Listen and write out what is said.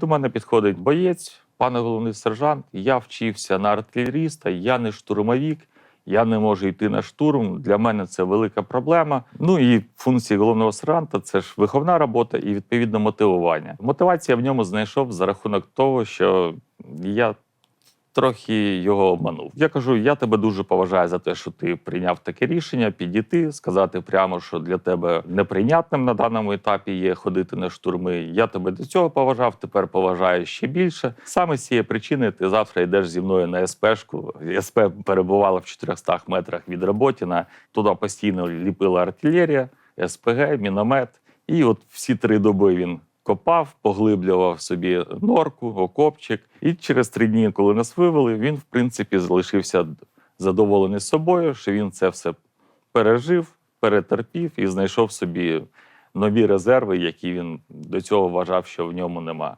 До мене підходить боєць, пане головний сержант. Я вчився на артилеріста, я не штурмовік. Я не можу йти на штурм. Для мене це велика проблема. Ну і функції головного сержанта це ж виховна робота і відповідно мотивування. Мотивація в ньому знайшов за рахунок того, що я трохи його обманув. Я кажу: я тебе дуже поважаю за те, що ти прийняв таке рішення, підійти, сказати прямо, що для тебе неприйнятним на даному етапі є ходити на штурми. Я тебе до цього поважав, тепер поважаю ще більше. Саме з цієї причини ти завтра йдеш зі мною на СПшку. СП перебувала в 400 метрах від Роботіна. Туди постійно ліпила артилерія, СПГ, міномет. І от всі три доби він копав, поглиблював собі норку, окопчик. І через три дні, коли нас вивели, він в принципі залишився задоволений собою, що він це все пережив, перетерпів і знайшов собі нові резерви, які він до цього вважав, що в ньому нема.